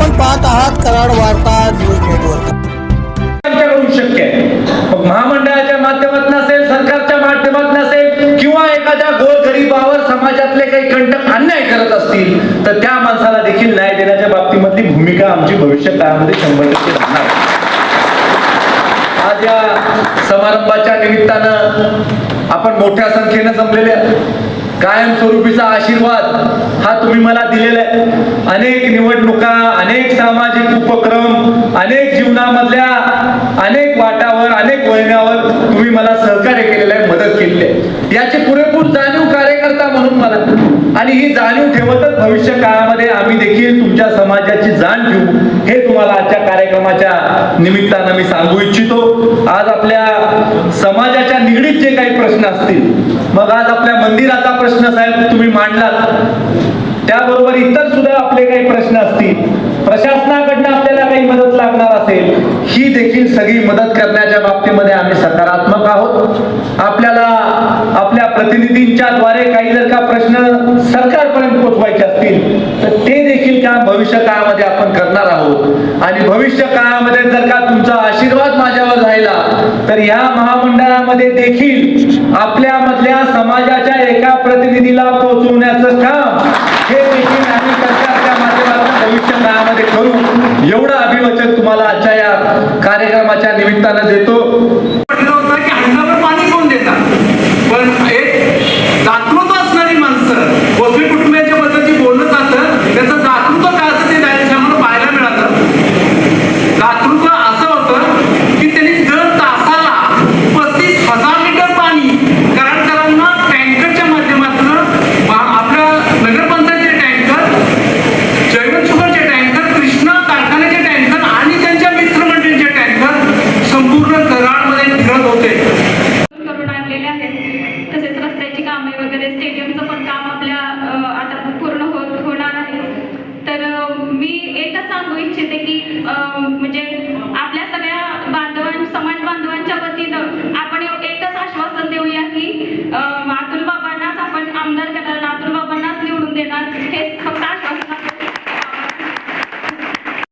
आपण पाहत आहात कराड वार्ता न्यूज नेटवर्क. आमच्याकडून शक्य. आहे मग महामंडळाच्या माध्यमातून असेल सरकारच्या माध्यमातून असेल किंवा एखाद्या गोर गरीबावर समाजातले काही कंटक अन्याय करत असतील तर त्या माणसाला देखील न्याय देण्याच्या बाबतीमधली भूमिका आमची भविष्य काळामध्ये शंभर टक्के राहणार. आज या समारंभाच्या निमित्तानं आपण मोठ्या संख्येनं जमलेले कायमस्वरूपीचा आशीर्वाद हा तुम्ही मला दिलेला आहे. अनेक निवडणुका अनेक सामाजिक उपक्रम अनेक जीवनामधल्या अनेक वाटावर अनेक वळणावर तुम्ही मला सहकार्य केलेलं आहे मदत केलेली आहे. याची पुरेपूर जाणीव कार्यकर्ता म्हणून मला. आणि ही जाणीव ठेवतच भविष्य काळामध्ये आम्ही देखील तुमच्या समाजाची जाण ठेवू हे तुम्हाला आजच्या कार्यक्रमाच्या निमित्तानं मी सांगू इच्छितो. आज आपल्या समाजाच्या निगडीत जे काही प्रश्न असतील मग आज आपल्या मंदिराचा प्रश्न साहेब तुम्ही मांडलात. त्याबरोबर इतर सुद्धा आपले काही प्रश्न असतील. प्रशासनाकडनं आपल्याला काही मदत लागणार असेल ही देखील सगळी मदत करण्याच्या बाबतीमध्ये आम्ही सकारात्मक आहोत. आपल्याला आपल्या प्रतिनिधींच्या द्वारे काही जर का प्रश्न सरकारपर्यंत पोहोचवायचे असतील तर ते देखील काम भविष्य काळामध्ये आपण करणार आहोत. आणि भविष्य काळामध्ये जर का तुमचा आशीर्वाद तर या महामंडळामध्ये देखील आपल्या मधल्या समाजाच्या एका प्रतिनिधीला पोहोचवण्याचं काम हे देखील आम्ही सरकारच्या माध्यमातून भविष्य काळामध्ये करू. एवढं अभिवचन तुम्हाला आजच्या या कार्यक्रमाच्या निमित्तानं देतो. पाणी कोण देतात? पण एक स्टेडियमचं पण काम आपल्या आता पूर्ण होत होणार आहे. तर मी एकच सांगू इच्छिते की म्हणजे